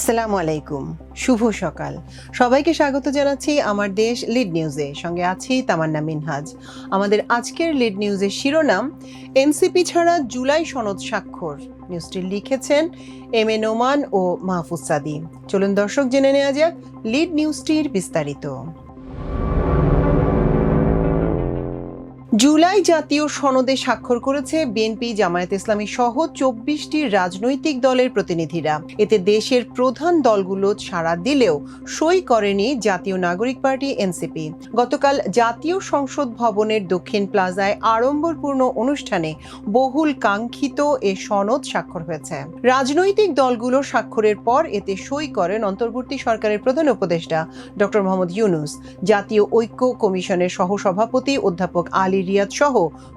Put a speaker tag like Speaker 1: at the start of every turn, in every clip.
Speaker 1: আসসালামু আলাইকুম। শুভ সকাল। সবাইকে স্বাগত জানাচ্ছি আমার দেশ লিড নিউজে। সঙ্গে আছি তামান্না মিনহাজ। আমাদের আজকের লিড নিউজের শিরোনাম, এনসিপি ছাড়া জুলাই সনদ স্বাক্ষর। নিউজটি লিখেছেন এম এ নোমান ও মাহফুজ সাদি। চলুন দর্শক জেনে নেওয়া যাক লিড নিউজটির বিস্তারিত। জুলাই জাতীয় সনদে স্বাক্ষর করেছে বিএনপি, জামায়াত ইসলামী সহ চব্বিশটি রাজনৈতিক দলের প্রতিনিধিরা। এতে দেশের প্রধান দলগুলো সাড়া দিলেও সই করেনি জাতীয় নাগরিক পার্টি এনসিপি। গতকাল জাতীয় সংসদ ভবনের দক্ষিণ প্লাজায় আড়ম্বরপূর্ণ অনুষ্ঠানে বহুল কাঙ্ক্ষিত এ সনদ স্বাক্ষর হয়েছে। রাজনৈতিক দলগুলো স্বাক্ষরের পর এতে সই করেন অন্তর্বর্তী সরকারের প্রধান উপদেষ্টা ডক্টর মোহাম্মদ ইউনুস। জাতীয় ঐক্য কমিশনের সহসভাপতি অধ্যাপক আলী রিয়াদ সহ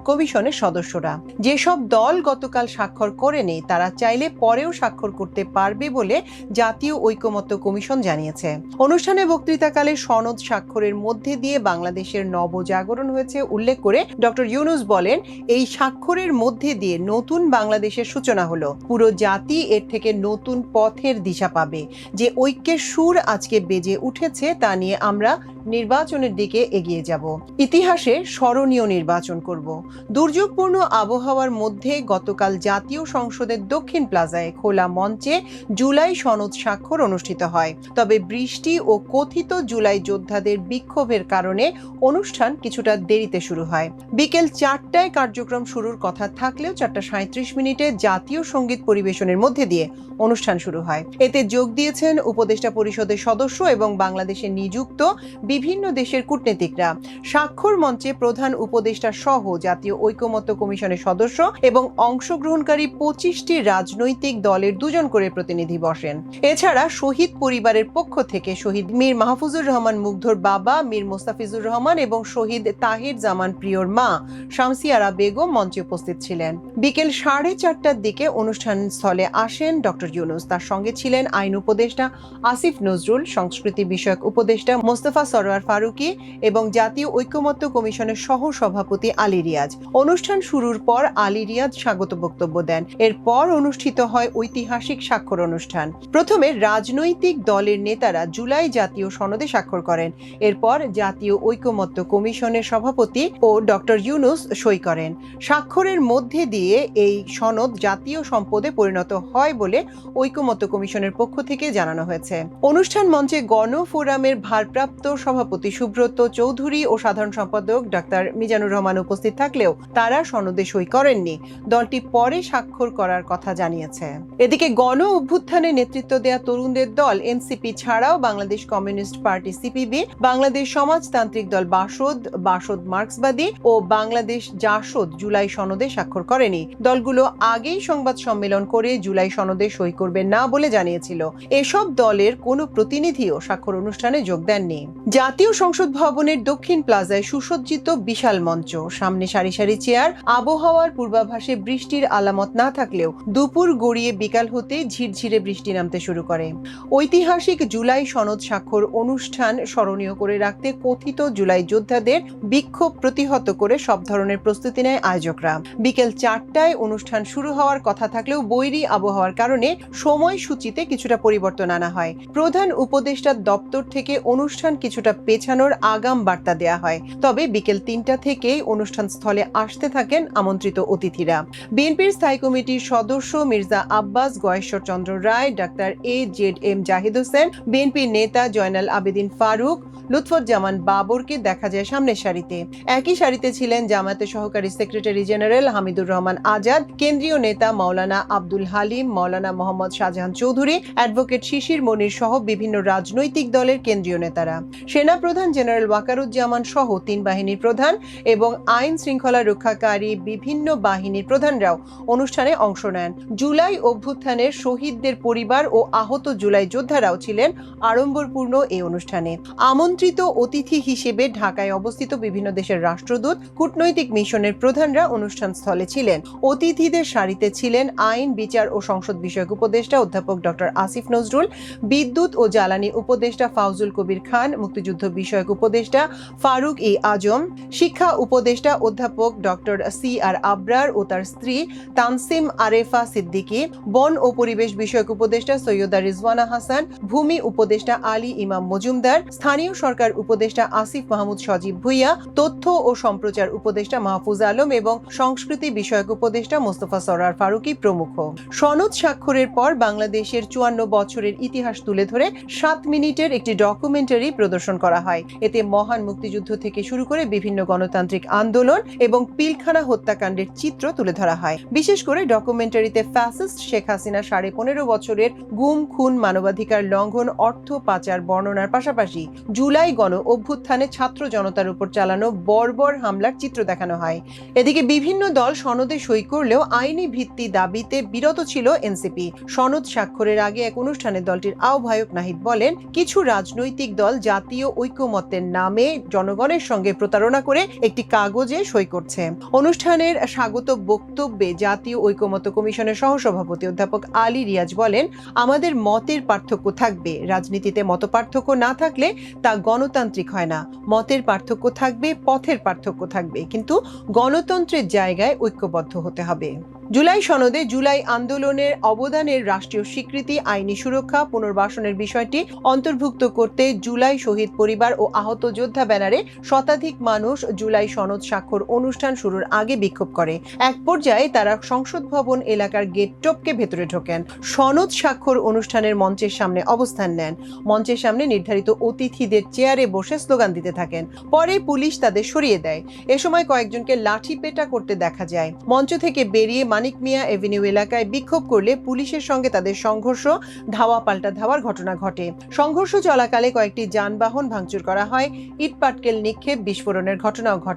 Speaker 1: কমিশনের সদস্যরা। যেসব দল গতকাল স্বাক্ষর করেনি, তারা চাইলে পরেও স্বাক্ষর করতে পারবে বলে জাতীয় ঐকমত্য কমিশন জানিয়েছে। অনুষ্ঠানে বক্তৃতাকালে সনদ স্বাক্ষরের মধ্যে দিয়ে বাংলাদেশের নবজাগরণ হয়েছে উল্লেখ করে ডক্টর ইউনুস বলেন, এই স্বাক্ষরের মধ্যে দিয়ে নতুন বাংলাদেশের সূচনা হলো। পুরো জাতি এর থেকে নতুন পথের দিশা পাবে। যে ঐক্যের সুর আজকে বেজে উঠেছে তা নিয়ে আমরা নির্বাচনের দিকে এগিয়ে যাব। ইতিহাসে স্মরণীয় নির্বাচন করব। দুর্যোগপূর্ণ আবহাওয়ার মধ্যে গতকাল জাতীয় সংসদের দক্ষিণ প্লাজায় খোলা মঞ্চে জুলাই সনদ স্বাক্ষর অনুষ্ঠিত হয়। তবে বৃষ্টি ও কথিত জুলাই যোদ্ধাদের বিক্ষোভের কারণে অনুষ্ঠান কিছুটা দেরিতে শুরু হয়। বিকেল চারটায় কার্যক্রম শুরুর কথা থাকলেও চারটা সাঁত্রিশ মিনিটে জাতীয় সংগীত পরিবেশনের মধ্যে দিয়ে অনুষ্ঠান শুরু হয়। এতে যোগ দিয়েছেন উপদেষ্টা পরিষদের সদস্য এবং বাংলাদেশে নিযুক্ত বিভিন্ন দেশের কূটনীতিকরা। স্বাক্ষর মঞ্চে প্রধান উপদেষ্টা সহ জাতীয় ঐকমত্য কমিশনের সদস্য এবং অংশগ্রহণকারী পঁচিশটি রাজনৈতিক দলের দুজন করে প্রতিনিধি বসেন। এছাড়া শহীদ পরিবারের পক্ষ থেকে শহীদ মীর মাহফুজুর রহমান, মুগ্ধর বাবা মীর মোস্তাফিজুর রহমান এবং শহীদ তাহির জামান প্রিয়র মা শামসিয়ারা বেগম মঞ্চে উপস্থিত ছিলেন। বিকেল সাড়ে চারটার দিকে অনুষ্ঠান স্থলে আসেন ডক্টর ইউনুস। তার সঙ্গে ছিলেন আইন উপদেষ্টা আসিফ নজরুল, সংস্কৃতি বিষয়ক উপদেষ্টা মোস্তফা সরোয়ার ফারুকি এবং জাতীয় ঐক্যমত্য কমিশনের সহ সভাপতি আলী রিয়াজ। অনুষ্ঠান শুরুর পর আলী রিয়াজ স্বাগত বক্তব্য দেন। এরপর অনুষ্ঠিত হয় ঐতিহাসিক স্বাক্ষর অনুষ্ঠান। প্রথমে রাজনৈতিক দলের নেতারা জুলাই জাতীয় সনদে স্বাক্ষর করেন। এরপর জাতীয় ঐক্যমত্য কমিশনের সভাপতি ও ডক্টর ইউনুস সই করেন। স্বাক্ষরের মধ্যে দিয়ে এই সনদ জাতীয় সম্পদে পরিণত হয় বলে ঐক্যমত্য কমিশনের পক্ষ থেকে জানানো হয়েছে। অনুষ্ঠান মঞ্চে গণ ফোরামের ভারপ্রাপ্ত সভাপতি সুব্রত চৌধুরী ও সাধারণ সম্পাদক ডাক্তার মিজানুর রহমান উপস্থিত থাকলেও তারা সনদে সই করেননি। দলটি পরে স্বাক্ষর করার কথা জানিয়েছে। এদিকে গণ অভ্যুত্থানে নেতৃত্ব দেয়া তরুণদের দল এনসিপি ছাড়াও Bangladesh communist party CPB, Bangladesh সমাজতান্ত্রিক দল বাসদ বাসদ মার্ক্সবাদী ও বাংলাদেশ জাসদ জুলাই সনদে স্বাক্ষর করেনি। দলগুলো আগেই সংবাদ সম্মেলন করে জুলাই সনদে সই করবে না বলে জানিয়েছিল। এসব দলের কোনো প্রতিনিধিও স্বাক্ষর অনুষ্ঠানে যোগ দেননি। জাতীয় সংসদ ভবনের দক্ষিণ প্লাজায় সুসজ্জিত বিশাল মঞ্চ সামনে সারি সারি চেয়ার, আবহাওয়ার পূর্বাভাসে বৃষ্টির আলামত না থাকলেও দুপুর গড়িয়ে বিকাল হতে ঝিরঝিরে বৃষ্টি নামতে শুরু করে। ঐতিহাসিক জুলাই সনদ স্বাক্ষর অনুষ্ঠান স্মরণীয় করে রাখতে কথিত জুলাই যোদ্ধাদের বিক্ষোভ প্রতিহত করে সব ধরনের প্রস্তুতি নেয় আয়োজকরা। বিকেল চারটায় অনুষ্ঠান শুরু হওয়ার কথা থাকলেও বৈরী আবহাওয়ার কারণে সময়সূচিতে কিছুটা পরিবর্তন আনা হয়। প্রধান উপদেষ্টার দপ্তর থেকে অনুষ্ঠান কিছুটা পেছানোর আগাম বার্তা দেয়া হয়। তবে বিকেল তিনটা থেকেই অনুষ্ঠান স্থলে আসতে থাকেন আমন্ত্রিত অতিথিরা। বিএনপির স্থায়ী কমিটির সদস্য Mirza Abbas Goyeshwar Chandra Roy, doctor A Z M Zahid Hossain, বিএনপির নেতা জয়নাল আবেদিন ফারুক, লুৎফুজ্জামান বাবরকে দেখা যায় সামনের সারিতে। একই সারিতে ছিলেন জামায়াতের সহকারী সেক্রেটারি জেনারেল হামিদুর রহমান আজাদ, কেন্দ্রীয় নেতা মাওলানা আব্দুল হালিম, মাওলানা মোহাম্মদ শাহজাহান চৌধুরী, অ্যাডভোকেট শিশির মনির সহ বিভিন্ন রাজনৈতিক দলের কেন্দ্রীয় নেতারা। সেনা প্রধান জেনারেল ওয়াকারুজ্জামান সহ তিন বাহিনীর প্রধান এবং আইন শৃঙ্খলা রক্ষাকারী বিভিন্ন বাহিনীর প্রধানরাও অনুষ্ঠানে অংশ নেন। জুলাই অভ্যুত্থানের শহীদদের পরিবার ও আহত জুলাই যোদ্ধারাও ছিলেন আড়ম্বরপূর্ণ এই অনুষ্ঠানে। আমন্ত্রিত অতিথি হিসেবে ঢাকায় অবস্থিত বিভিন্ন দেশের রাষ্ট্রদূত, কূটনৈতিক মিশনের প্রধানরা অনুষ্ঠান স্থলে ছিলেন। অতিথিদের সারিতে ছিলেন আইন, বিচার ও সংসদ বিষয়ক উপদেষ্টা অধ্যাপক ডক্টর আসিফ নজরুল, বিদ্যুৎ ও জ্বালানি উপদেষ্টা ফাউজুল কবির খান, মুক্তিযুদ্ধ বিষয়ক উপদেষ্টা ফারুক ই আজম, শিক্ষা উপদেষ্টা অধ্যাপক ডক্টর সি আর আবরার ও তার স্ত্রী তানসিম আরেফা সিদ্দিকী, বন ও পরিবেশ বিষয়ক উপদেষ্টা সৈয়দা রিজওয়ানা হাসান, ভূমি উপদেষ্টা আলী ইমাম মজুমদার, স্থানীয় সরকার উপদেষ্টা আসিফ মাহমুদ সজীব ভুইয়া, তথ্য ও সম্প্রচার উপদেষ্টা মাহফুজ আলম এবং সংস্কৃতি বিষয়ক উপদেষ্টা মোস্তফা সরার ফারুকি প্রমুখ। সনদ স্বাক্ষরের পর বাংলাদেশের চুয়ান্ন বছরের ইতিহাস তুলে ধরে সাত মিনিটের একটি ডকুমেন্টারি প্রদর্শন করা হয়। এতে মহান মুক্তিযুদ্ধ থেকে শুরু করে বিভিন্ন গণতান্ত্রিক আন্দোলন এবং পিলখানা হত্যাকাণ্ডের চিত্র তুলে ধরা হয়। বিশেষ করে ডকুমেন্টারিতে ফ্যাসিস্ট শেখ হাসিনা সাড়ে পনেরো বছরের গুম, খুন, মানবাধিকার লঙ্ঘন, অর্থ পাচার বর্ণনার পাশাপাশি জুলাই গণ অভ্যুত্থানে ছাত্র জনতার উপর চালানো বর্বর হামলার চিত্র দেখানো হয়। এদিকে বিভিন্ন দল সনদে সই করলেও আইনি ভিত্তি দাবিতে বিরত ছিল এনসিপি। সনদ স্বাক্ষরের আগে এক অনুষ্ঠানে দলটির আহ্বায়ক নাহিদ বলেন, কিছু রাজনৈতিক দল জাতীয় ঐক্যমত্যের নামে জনগণের সঙ্গে প্রতারণা করে একটি কাগজে সই করছে। অনুষ্ঠানের স্বাগত বক্তব্যে জাতীয় ঐক্যমত্য কমিশনের সহসভাপতি অধ্যাপক আলী রিয়াজ বলেন, আমাদের মতের পার্থক্য থাকবে। রাজনীতিতে মত পার্থক্য না থাকলে তা গণতান্ত্রিক হয় না। মতের পার্থক্য থাকবে, পথের পার্থক্য থাকবে। কিন্তু গণতন্ত্রের জায়গায় ঐক্যবদ্ধ হতে হবে। জুলাই সনদে জুলাই আন্দোলনের অবদানের রাষ্ট্রীয় স্বীকৃতি, আইনি সুরক্ষা, পুনর্বাসনের বিষয়টি অন্তর্ভুক্ত করতে জুলাই শহীদ পরিবার ও আহত যোদ্ধা ব্যানারে শতাধিক মানুষ জুলাই সনদ স্বাক্ষর অনুষ্ঠান শুরুর আগে বিক্ষোভ করে। এক পর্যায়ে তারা সংসদ ভবন এলাকার গেট টপকে ভেতরে ঢোকেন। সনদ স্বাক্ষর অনুষ্ঠানের মঞ্চের সামনে অবস্থান নেন। মঞ্চের সামনে নির্ধারিত অতিথিদের চেয়ারে বসে স্লোগান দিতে থাকেন। পরে পুলিশ তাদের সরিয়ে দেয়। এ সময় কয়েকজনকে লাঠি পেটা করতে দেখা যায়। মঞ্চ থেকে বেরিয়ে মানিক মিয়া এভিনিউ এলাকায় বিক্ষোভ করলে পুলিশের সঙ্গে তাদের সংঘর্ষ, ধাওয়া পাল্টা ধাওয়ার ঘটনা ঘটে। সংঘর্ষ চলাকালে কয়েকটি যানবাহন ভাঙচুর করা হয়। ইট পাটকেল নিক্ষেপ বিস্ফোরণের ঘটনাও ঘটে।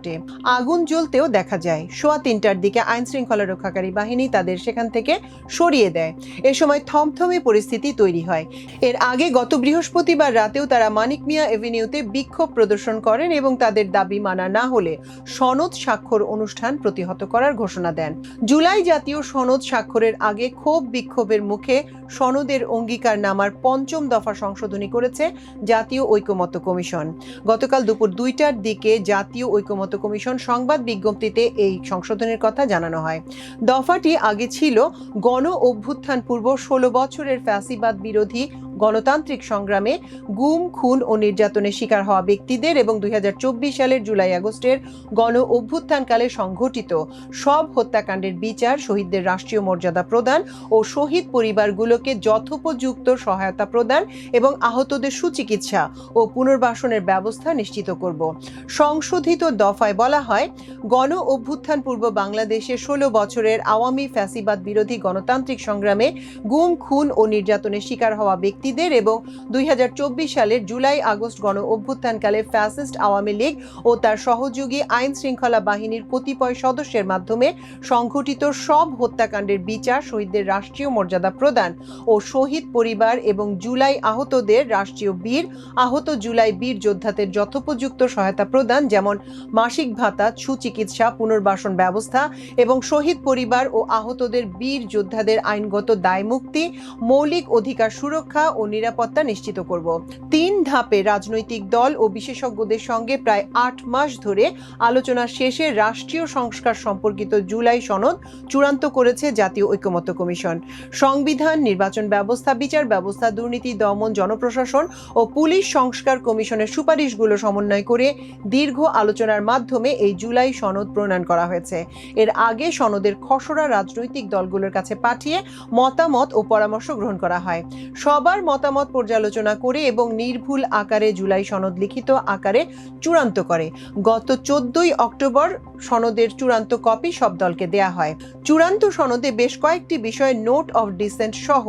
Speaker 1: আগুন জ্বলতেও দেখা যায়। সোয়া তিনটার দিকে আইন শৃঙ্খলা রক্ষাকারী বাহিনী তাদের সেখান থেকে সরিয়ে দেয়। এ সময় থমথমে পরিস্থিতি তৈরি হয়। এর আগে গত বৃহস্পতিবার রাতেও তারা মানিক মিয়া এভিনিউতে বিক্ষোভ প্রদর্শন করেন এবং তাদের দাবি মানা না হলে সনদ স্বাক্ষর অনুষ্ঠান প্রতিহত করার ঘোষণা দেন। জুলাই জাতীয় সনদ স্বাক্ষরের আগে ক্ষোভ বিক্ষোভের মুখে সনদের অঙ্গীকার নামার পঞ্চম দফা সংশোধনী করেছে জাতীয় ঐকমত্য কমিশন। গতকাল দুপুর দুইটার দিকে জাতীয় ঐকমত্য কমিশন সংবাদ বিজ্ঞপ্তিতে এই সংশোধনের কথা জানানো হয়। দফাটি আগে ছিল গণ অভ্যুত্থান পূর্ব ষোলো বছরের ফ্যাসিবাদ বিরোধী গণতান্ত্রিক সংগ্রামে গুম, খুন ও নির্যাতনের শিকার হওয়া ব্যক্তিদের এবং দু হাজার চব্বিশ সালের জুলাই আগস্টের গণ অভ্যুত্থানকালে সংঘটিত সব হত্যাকাণ্ডের বিচার শহীদদের রাষ্ট্রীয় মর্যাদা প্রদান ও শহীদ পরিবারগুলোকে যথোপযুক্ত সহায়তা প্রদান এবং আহতদের সুচিকিৎসা ও পুনর্বাসনের ব্যবস্থা নিশ্চিত করব। সংশোধিত দফায় বলা হয়, গণ অভ্যুত্থান পূর্ব বাংলাদেশে ষোলো বছরের আওয়ামী ফ্যাসিবাদ বিরোধী গণতান্ত্রিক সংগ্রামে গুম, খুন ও নির্যাতনের শিকার হওয়া ব্যক্তিদের এবং দুই হাজার চব্বিশ সালের জুলাই আগস্ট গণ অভ্যুত্থানকালে ফ্যাসিস্ট আওয়ামী লীগ ও তার সহযোগী আইন শৃঙ্খলা বাহিনীর কতিপয় সদস্যের মাধ্যমে সংঘটিত সব হত্যাকাণ্ডের বিচার শহীদদের রাষ্ট্রীয় মর্যাদা প্রদান ও শহীদ পরিবার এবং জুলাই আহতদের রাষ্ট্রীয় বীর, আহত জুলাই বীর যোদ্ধাদের যথোপযুক্ত সহায়তা প্রদান, যেমন মাসিক ভাতা, সুচিকিৎসা, পুনর্বাসন ব্যবস্থা এবং শহীদ পরিবার ও আহতদের বীর যোদ্ধাদের আইনগত দায়মুক্তি, মৌলিক অধিকার সুরক্ষা ও নিরাপত্তা নিশ্চিত করব। তিন ধাপে রাজনৈতিক দল ও বিশেষজ্ঞদের সঙ্গে প্রায় আট মাস ধরে আলোচনা শেষে রাষ্ট্রীয় সংস্কার সম্পর্কিত জুলাই সনদ চূড়ান্ত করেছে জাতীয় ঐক্যমত্য কমিশন। সংবিধান, নির্বাচন ব্যবস্থা, বিচার ব্যবস্থা, দুর্নীতি, দমন, জনপ্রশাসন ও পুলিশ সংস্কার কমিশনের সুপারিশগুলো সমন্বয় করে দীর্ঘ আলোচনার মাধ্যমে এই জুলাই সনদ প্রণয়ন করা হয়েছে। এর আগে সনদের খসড়া রাজনৈতিক দলগুলোর কাছে পাঠিয়ে মতামত ও পরামর্শ গ্রহণ করা হয়। সবার মতামত পর্যালোচনা করে এবং নির্ভুল আকারে জুলাই সনদ লিখিত আকারে চূড়ান্ত করে। গত চোদ্দই অক্টোবর সনদের চূড়ান্ত কপি সব দলকে দেয়া হয়। চূড়ান্ত সনদে বেশ কয়েকটি বিষয়ে নোট অফ ডিসেন্ট সহ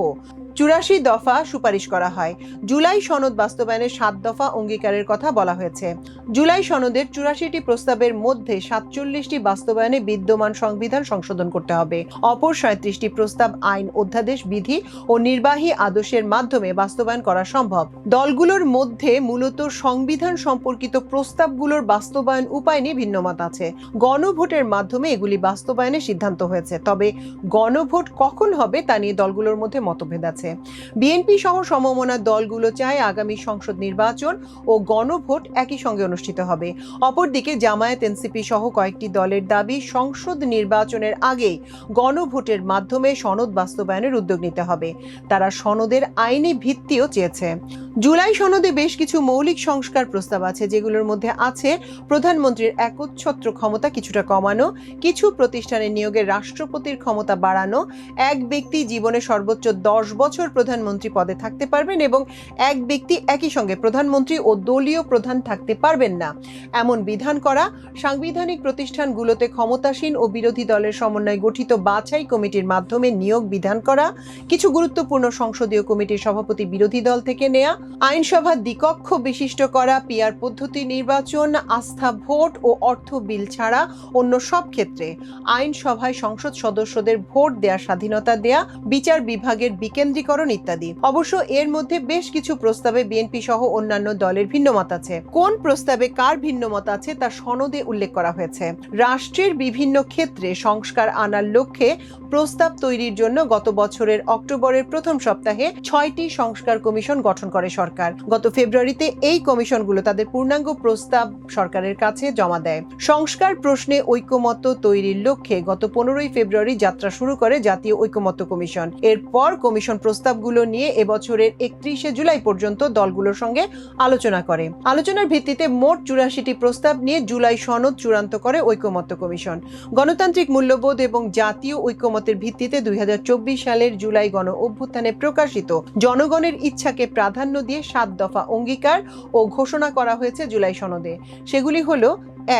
Speaker 1: চুরাশি দফা সুপারিশ করা হয়। জুলাই সনদ বাস্তবায়নের সাত দফা অঙ্গীকারের কথা বলা হয়েছে। জুলাই সনদের চুরাশিটি প্রস্তাবের মধ্যে সাতচল্লিশটি বাস্তবায়নে বিদ্যমান সংবিধান সংশোধন করতে হবে। অপর সাঁত্রিশটি প্রস্তাব আইন অধ্যাদেশ বিধি ও নির্বাহী আদেশের মাধ্যমে বাস্তবায়ন করা সম্ভব। দলগুলোর মধ্যে মূলত সংবিধান সম্পর্কিত প্রস্তাবগুলোর বাস্তবায়ন উপায় নিয়ে ভিন্নমত আছে। গণভোটের মাধ্যমে এগুলি বাস্তবায়নের সিদ্ধান্ত হয়েছে। তবে গণভোট কখন হবে তা নিয়ে দলগুলোর মধ্যে মতভেদ আছে। হয়েছে। বিএনপি সহ সমমনা দলগুলো চায় আগামী সংসদ নির্বাচন ও গণভোট একই সঙ্গে অনুষ্ঠিত হবে। অপরদিকে জামায়াত এনসিপি সহ কয়েকটি দলের দাবি, সংসদ নির্বাচনের আগেই গণভোটের মাধ্যমে সনদ বাস্তবায়নের উদ্যোগ নিতে হবে। তারা সনদের আইনি ভিত্তিও চেয়েছে। জুলাই সনদে বেশ কিছু মৌলিক সংস্কার প্রস্তাব আছে, যেগুলোর মধ্যে আছে প্রধানমন্ত্রীর একচ্ছত্র ক্ষমতা কিছুটা কমানো, কিছু প্রতিষ্ঠানে নিয়োগে রাষ্ট্রপতির ক্ষমতা বাড়ানো, এক ব্যক্তি জীবনে সর্বোচ্চ দশ বছর প্রধানমন্ত্রী পদে থাকতে পারবেন এবং এক ব্যক্তি একই সঙ্গে প্রধানমন্ত্রী ও দলীয় প্রধান থাকতে পারবেন না। এমন বিধান করা, সাংবিধানিক প্রতিষ্ঠানগুলোতে ক্ষমতাসীন ও বিরোধী দলের সমন্বয়ে গঠিত বাছাই কমিটির মাধ্যমে নিয়োগ বিধান করা, কিছু গুরুত্বপূর্ণ সংসদীয় কমিটির সভাপতি বিরোধী দল থেকে নেয়া আইনসভা দ্বিকক্ষ বিশিষ্ট করা পিয়ার পদ্ধতি নির্বাচন, আস্থা ভোট ও অর্থ বিল ছাড়া অন্য সব ক্ষেত্রে আইনসভায় সংসদ সদস্যদের ভোট দেওয়ার স্বাধীনতা দেয়া, বিচার বিভাগের বিকেন্দ্রীকরণ ইত্যাদি। অবশ্য এর মধ্যে বেশ কিছু প্রস্তাবে বিএনপি সহ অন্যান্য দলের ভিন্নমত আছে। কোন প্রস্তাবে কার ভিন্নমত আছে তা সনদে উল্লেখ করা হয়েছে। রাষ্ট্রের বিভিন্ন ক্ষেত্রে সংস্কার আনার লক্ষ্যে প্রস্তাব তৈরির জন্য গত বছরের অক্টোবরের প্রথম সপ্তাহে ছয়টি সংস্কার কমিশন গঠন করে সরকার। গত ফেব্রুয়ারিতে এই কমিশনগুলো তাদের পূর্ণাঙ্গ প্রস্তাব সরকারের কাছে জমা দেয়। সংস্কার প্রশ্নে ঐকমত্য তৈরির লক্ষ্যে গত পনেরোই ফেব্রুয়ারি যাত্রা শুরু করে জাতীয় ঐকমত্য কমিশন। এরপর কমিশন প্রস্তাবগুলো নিয়ে এবছরের একত্রিশে জুলাই পর্যন্ত দলগুলোর সঙ্গে আলোচনা করে। আলোচনার ভিত্তিতে মোট চুরাশিটি প্রস্তাব নিয়ে জুলাই সনদ চূড়ান্ত করে ঐকমত্য কমিশন। গণতান্ত্রিক মূল্যবোধ এবং জাতীয় ঐকমত্যের ভিত্তিতে দুই হাজার চব্বিশ সালের জুলাই গণ অভ্যুত্থানে প্রকাশিত জনগণের ইচ্ছাকে প্রাধান্য দিয়ে সাত দফা অঙ্গীকার ও ঘোষণা করা হয়েছে জুলাই সনদে। সেগুলি হলো,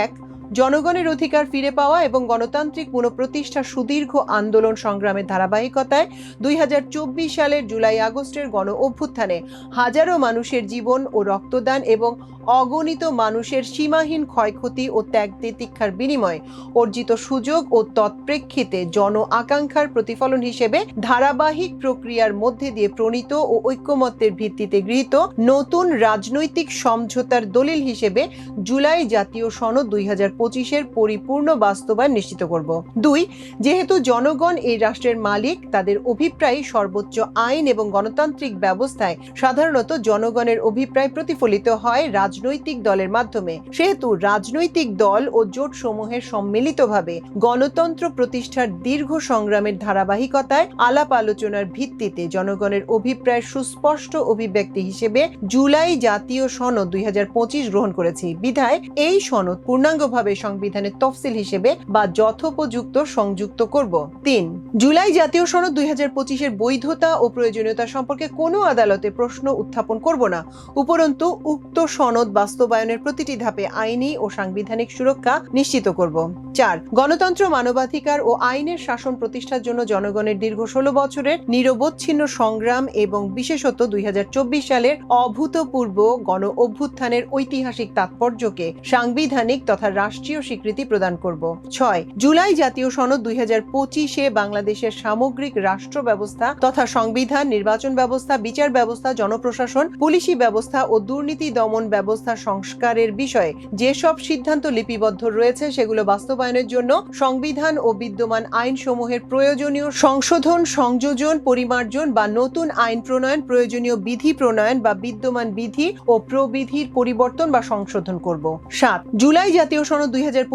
Speaker 1: এক জনগণের অধিকার ফিরে পাওয়া এবং গণতান্ত্রিক পুনঃপ্রতিষ্ঠা সুদীর্ঘ আন্দোলন সংগ্রামের ধারাবাহিকতায় দুই হাজার চব্বিশ সালের জুলাই আগস্টের গণ অভ্যুত্থানে হাজারো মানুষের জীবন ও রক্তদান এবং অগণিত মানুষের সীমাহীন ক্ষয়ক্ষতি ও ত্যাগ তিতিক্ষার বিনিময়ে অর্জিত সুযোগ ও তৎপ্রেক্ষিতে জন আকাঙ্ক্ষার প্রতিফলন হিসেবে ধারাবাহিক প্রক্রিয়ার মধ্যে দিয়ে প্রণীত ও ঐক্যমত্যের ভিত্তিতে গৃহীত নতুন রাজনৈতিক সমঝোতার দলিল হিসেবে জুলাই জাতীয় সনদ দুই হাজার পঁচিশের পরিপূর্ণ বাস্তবায়ন নিশ্চিত করব। দুই, যেহেতু জনগণ এই রাষ্ট্রের মালিক, তাদের অভিপ্রায় সর্বোচ্চ আইন এবং গণতান্ত্রিক ব্যবস্থায় সাধারণত জনগণের অভিপ্রায় প্রতিফলিত হয় রাজনৈতিক দলের মাধ্যমে। সেহেতু রাজনৈতিক দল ও জোট সমূহের সম্মিলিতভাবে গণতন্ত্র প্রতিষ্ঠার দীর্ঘ সংগ্রামের ধারাবাহিকতায় আলাপ আলোচনার ভিত্তিতে জনগণের অভিপ্রায় সুস্পষ্ট অভিব্যক্তি হিসেবে জুলাই জাতীয় সনদ দুই হাজার পঁচিশ গ্রহণ করেছি। বিধায় এই সনদ পূর্ণাঙ্গভাবে সংবিধানের তফসিল হিসেবে বা যথোপযুক্ত সংযুক্ত করব। তিন, জুলাই জাতীয় সনদ দুই পঁচিশের বৈধতা ও প্রয়োজনীয়তা সম্পর্কে কোনো আদালতে প্রশ্ন উত্থাপন করব না। উপরন্তু, উক্ত সনদ বাস্তবায়নের প্রতিটি ধাপে আইনি ও সাংবিধানিক সুরক্ষা নিশ্চিত করব। চার, গণতন্ত্র, মানবাধিকার ও আইনের শাসন প্রতিষ্ঠার জন্য জনগণের দীর্ঘ ষোলো বছরের নিরবচ্ছিন্ন সংগ্রাম এবং বিশেষত দুই হাজার চব্বিশ সালের অভূতপূর্ব গণ অভ্যুত্থানের ঐতিহাসিক তাৎপর্যকে সাংবিধানিক তথা রাষ্ট্রীয় স্বীকৃতি প্রদান করব। ছয়, জুলাই জাতীয় সনদ দুই হাজার পঁচিশে বাংলাদেশের সামগ্রিক রাষ্ট্র ব্যবস্থা তথা সংবিধান, নির্বাচন ব্যবস্থা, বিচার ব্যবস্থা, জনপ্রশাসন, পুলিশি ব্যবস্থা ও দুর্নীতি দমন ব্যবস্থা সংস্কারের বিষয়ে যেসব সিদ্ধান্ত লিপিবদ্ধ রয়েছে সেগুলো বাস্তবায়নের জন্য সংবিধান ও বিদ্যমান আইনসমূহের প্রয়োজনীয় সংশোধন, সংযোজন, পরিমার্জন বা নতুন আইন প্রণয়ন, প্রয়োজনীয় বিধি প্রণয়ন বা বিদ্যমান বিধি ও প্রবিধির পরিবর্তন বা সংশোধন করব। সাত, জুলাই জাতীয় সনদ দুই হাজার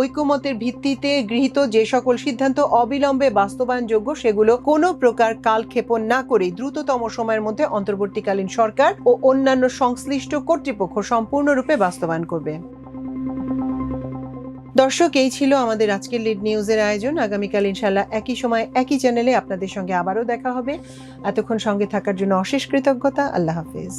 Speaker 1: ঐক্যমতের ভিত্তিতে গৃহীত যে সকল সিদ্ধান্ত অবিলম্বে বাস্তবায়নযোগ্য, সেগুলো কোনো প্রকার কালক্ষেপণ না করে দ্রুততম সময়ের মধ্যে অন্তর্বর্তীকালীন সরকার ও অন্যান্য সংশ্লিষ্ট কর্তৃপক্ষ সম্পূর্ণরূপে বাস্তবায়ন করবে। দর্শক, এই ছিল আমাদের আজকের লিড নিউজের আয়োজন। আগামীকাল ইনশাল্লাহ একই সময় একই চ্যানেলে আপনাদের সঙ্গে আবারও দেখা হবে। এতক্ষণ সঙ্গে থাকার জন্য অশেষ কৃতজ্ঞতা। আল্লাহ হাফিজ।